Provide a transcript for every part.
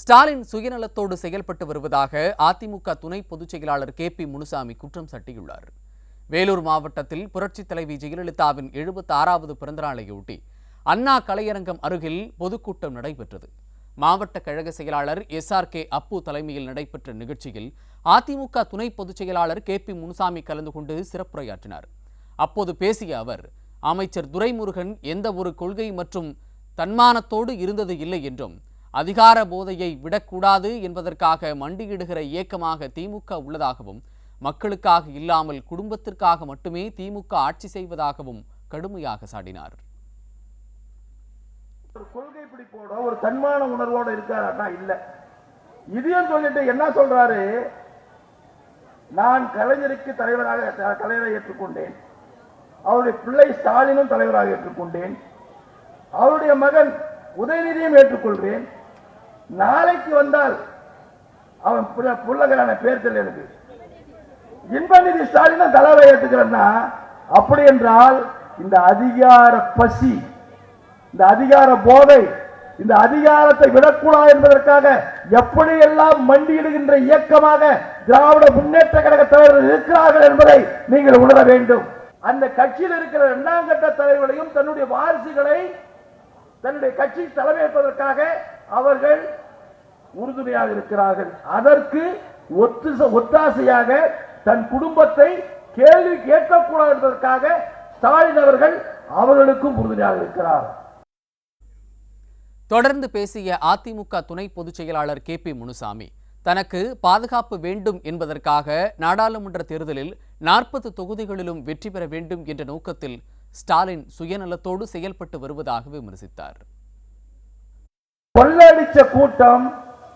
ஸ்டாலின் சுயநலத்தோடு செயல்பட்டு வருவதாக அதிமுக துணை பொதுச் செயலாளர் கே பி முனுசாமி குற்றம் சாட்டியுள்ளார். வேலூர் மாவட்டத்தில் புரட்சித் தலைவி ஜெயலலிதாவின் எழுபத்தி ஆறாவது பிறந்தநாளையொட்டி அண்ணா கலையரங்கம் அருகில் பொதுக்கூட்டம் நடைபெற்றது. மாவட்ட கழக செயலாளர் எஸ் ஆர் கே அப்பு தலைமையில் நடைபெற்ற நிகழ்ச்சியில் அதிமுக துணை பொதுச் செயலாளர் கே பி முனுசாமி கலந்து கொண்டு சிறப்புரையாற்றினார். அப்போது பேசிய அவர் அமைச்சர் துரைமுருகன் எந்த ஒரு கொள்கை மற்றும் தன்மானத்தோடு இருந்தது இல்லை என்றும் அதிகார போதையை விடக்கூடாது என்பதற்காக மண்டியிடுகிற இயக்கமாக திமுக உள்ளதாகவும் மக்களுக்காக இல்லாமல் குடும்பத்திற்காக மட்டுமே திமுக ஆட்சி செய்வதாகவும் கடுமையாக சாடினார். ஒரு கொள்கை பிடிப்போட ஒரு தன்மான உணர்வோட இருக்காரா இல்ல. இதையும் சொல்லிட்டு என்ன சொல்றாரு? நான் கலைஞருக்கு தலைவராக த- தலைவரை ஏற்றுக்கொண்டேன். அவருடைய பிள்ளை ஸ்டாலினும் தலைவராக ஏற்றுக்கொண்டேன். அவருடைய மகன் உதயநிதியும் ஏற்றுக்கொள்கிறேன் நாளைக்கு வந்தால் அவன் புள்ளகரான பேர் தெரியல எனக்கு இன்பநிதி ஸ்டாலின் தலைவரை ஏற்றுக்கிறேன்னா அப்படி என்றால் இந்த அதிகார பசி இந்த அதிகார போதை இந்த அதிகாரத்தை விடக்கூடாது என்பதற்காக எப்படியெல்லாம் மண்டியிடுகின்ற இயக்கமாக திராவிட முன்னேற்ற கழக தலைவர்கள் இருக்கிறார்கள் என்பதை நீங்கள் உணர வேண்டும். அந்த கட்சியில் இருக்கிற இரண்டாம் கட்ட தலைவர்களையும் தன்னுடைய வாரிசுகளை தன்னுடைய கட்சி தலைமையேற்பதற்காக அவர்கள் உறுதுணையாக இருக்கிறார்கள். அதற்கு ஒத்து ஒத்தாசையாக தன் குடும்பத்தை கேள்வி கேட்கக்கூடாது என்பதற்காக ஸ்டாலின் அவர்கள் அவர்களுக்கும் உறுதுணையாக இருக்கிறார். தொடர்ந்து பேசிய அதிமுக துணை பொதுச் செயலாளர் கே பி முனுசாமி தனக்கு பாதுகாப்பு வேண்டும் என்பதற்காக நாடாளுமன்ற தேர்தலில் நாற்பது தொகுதிகளிலும் வெற்றி பெற வேண்டும் என்ற நோக்கத்தில் ஸ்டாலின் சுயநலத்தோடு செயல்பட்டு வருவதாக விமர்சித்தார். கொள்ளடிச்ச கூட்டம்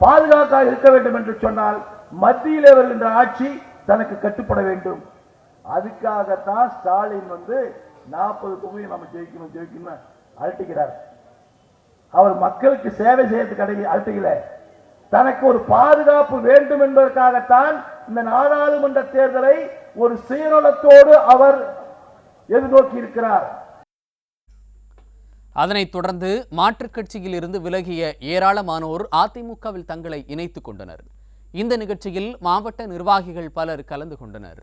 பாதுகாக்க இருக்க வேண்டும் என்று சொன்னால் மத்தியிலே வருகின்ற ஆட்சி தனக்கு கட்டுப்பட வேண்டும். அதுக்காகத்தான் ஸ்டாலின் வந்து நாற்பது தொகுதியை நம்ம ஜெயிக்கணும் ஜெயிக்கணும் அழட்டுகிறார் அவர் மக்களுக்கு சேவை செய்யறதுக்கு அடங்கி அழட்டுகல தனக்கு ஒரு பாதுகாப்பு வேண்டும் என்பதற்காகத்தான் இந்த நாடாளுமன்ற தேர்தலை ஒரு சுயநலத்தோடு அவர் எதிர்நோக்கி இருக்கிறார் அதனைத் தொடர்ந்து மாற்றுக் கட்சியில் இருந்து விலகிய ஏராளமானோர் அதிமுகவில் தங்களை இணைத்துக் கொண்டனர். இந்த நிகழ்ச்சியில் மாவட்ட நிர்வாகிகள் பலர் கலந்து கொண்டனர்.